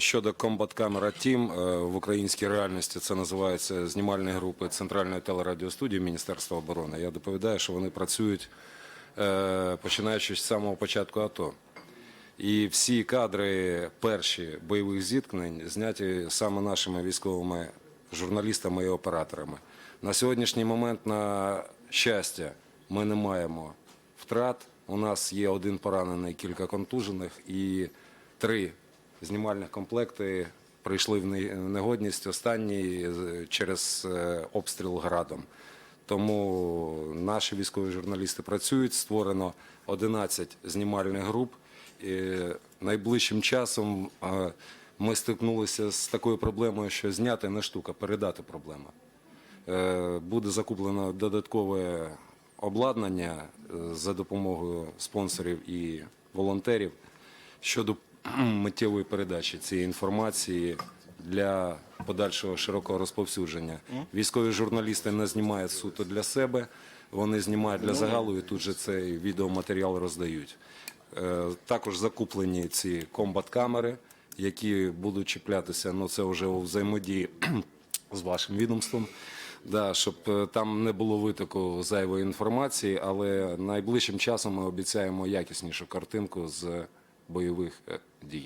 Щодо Camera Team, е, в українській реальності це називається знімальні групи Центральної телерадіостудії Міністерства оборони. Я доповідаю, що вони працюють е, починаючи з самого початку АТО. І всі кадри перші бойових зіткнень зняті саме нашими військовими журналістами і операторами. На сьогоднішній момент, на щастя, ми не маємо втрат. У нас є один поранений, кілька контужених і три знімальних комплекти прийшли в негодність останній через е, обстріл градом. Тому наші військові журналісти працюють. Створено 11 знімальних груп. І найближчим часом е, ми стикнулися з такою проблемою, що зняти не штука, передати проблема. Е, Буде закуплено додаткове обладнання е, за допомогою спонсорів і волонтерів щодо миттєвої передачі цієї інформації для подальшого широкого розповсюдження. Військові журналісти не знімають суто для себе, вони знімають для загалу і тут же цей відеоматеріал роздають. Е, Також закуплені ці комбат-камери, які будуть чіплятися, ну це вже у взаємодії з вашим відомством. Да, щоб е, там не було витоку зайвої інформації, але найближчим часом ми обіцяємо якіснішу картинку з бойових е, дій.